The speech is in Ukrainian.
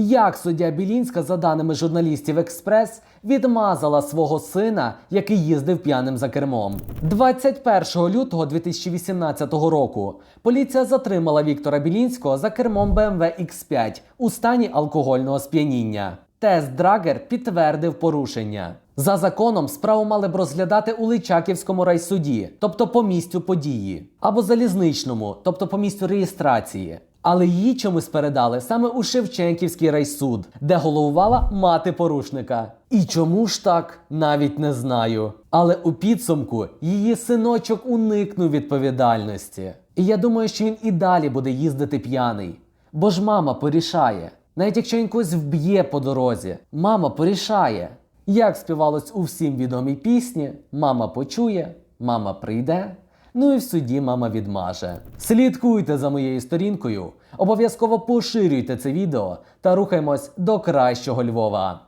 Як суддя Білінська, за даними журналістів Експрес, відмазала свого сина, який їздив п'яним за кермом. 21 лютого 2018 року поліція затримала Віктора Білінського за кермом BMW X5 у стані алкогольного сп'яніння. Тест Драгер підтвердив порушення. За законом справу мали б розглядати у Личаківському райсуді, тобто по місцю події, або залізничному, тобто по місцю реєстрації. Але її чомусь передали саме у Шевченківський райсуд, де головувала мати порушника. І чому ж так, навіть не знаю. Але у підсумку її синочок уникнув відповідальності. І я думаю, що він і далі буде їздити п'яний. Бо ж мама порішає. Навіть якщо він когось вб'є по дорозі, мама порішає. Як співалось у всім відомій пісні, мама почує, мама прийде. Ну і в суді мама відмаже. Слідкуйте за моєю сторінкою, обов'язково поширюйте це відео та рухаємось до кращого Львова.